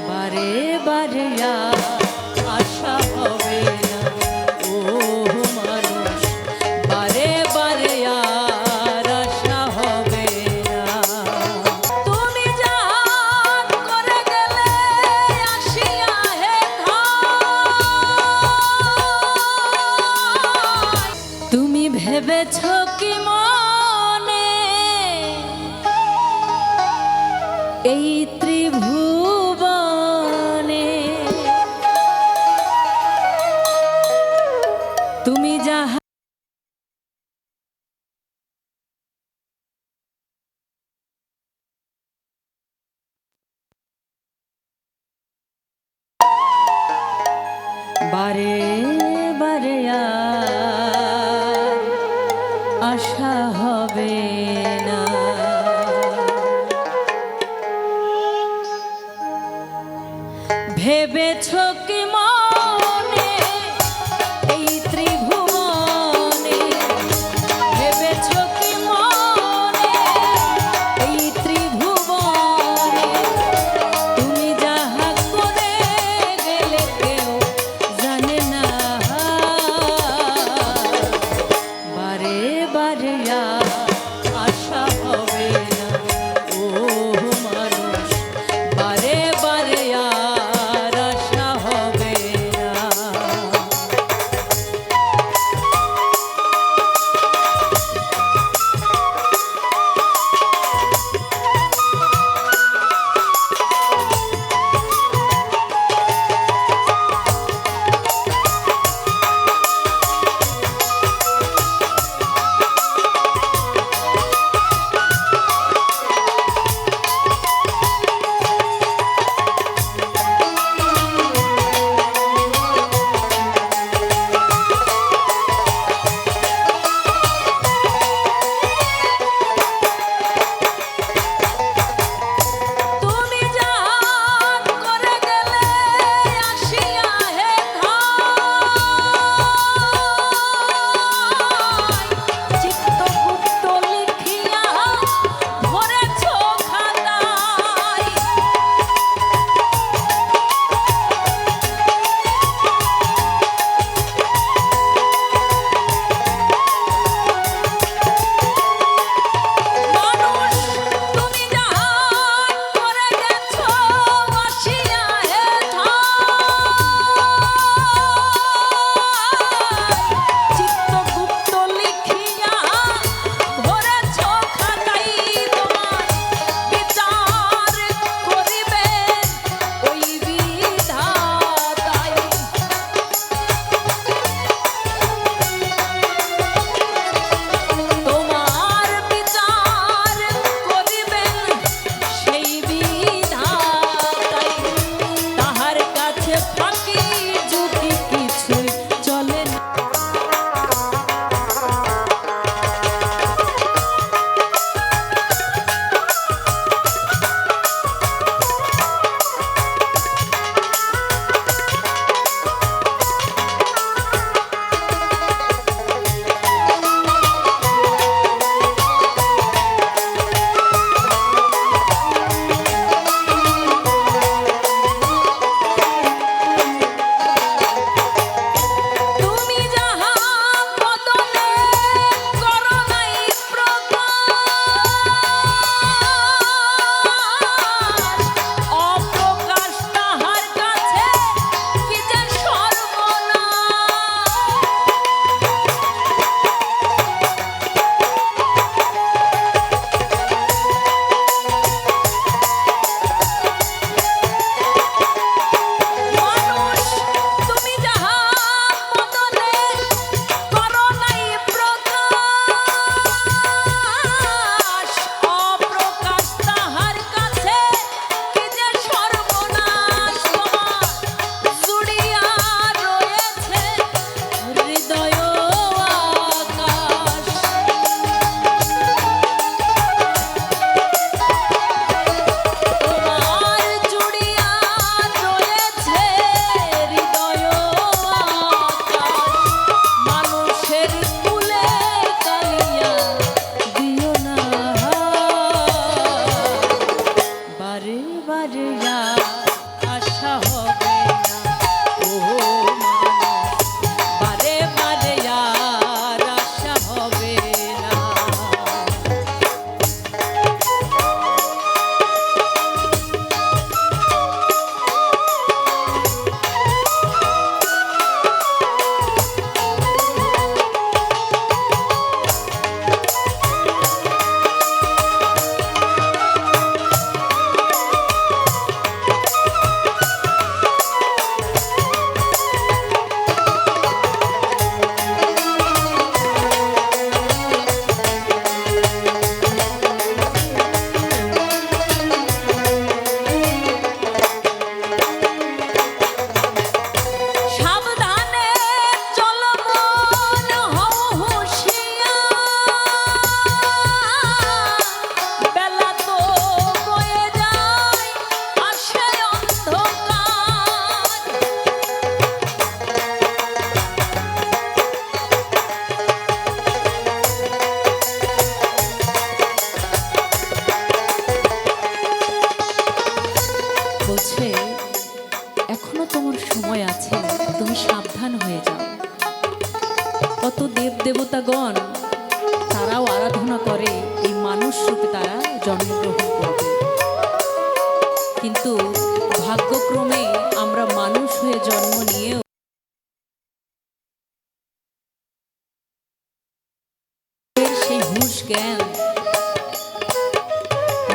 বারে বারে তুমি যাহা বারে বারে আশা হবে না। ভেবেছো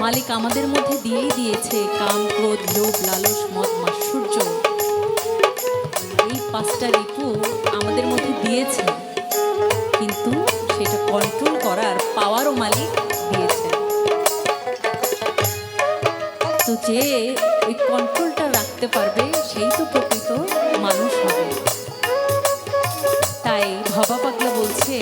মালিক আমাদের মধ্যে দিয়েই দিয়েছে, কাম, ক্রোধ, লোভ, লালস, মদ মাৎসূর্য এই পাঁচটা ঋতু আমাদের মধ্যে দিয়েছে, কিন্তু সেটা কন্ট্রোল করার পাওয়ারও মালিক দিয়েছে। তো যে ওই কন্ট্রোলটা রাখতে পারবে, সেই তো প্রকৃত মানুষ হবে। তাই ভবা পাগলা বলছে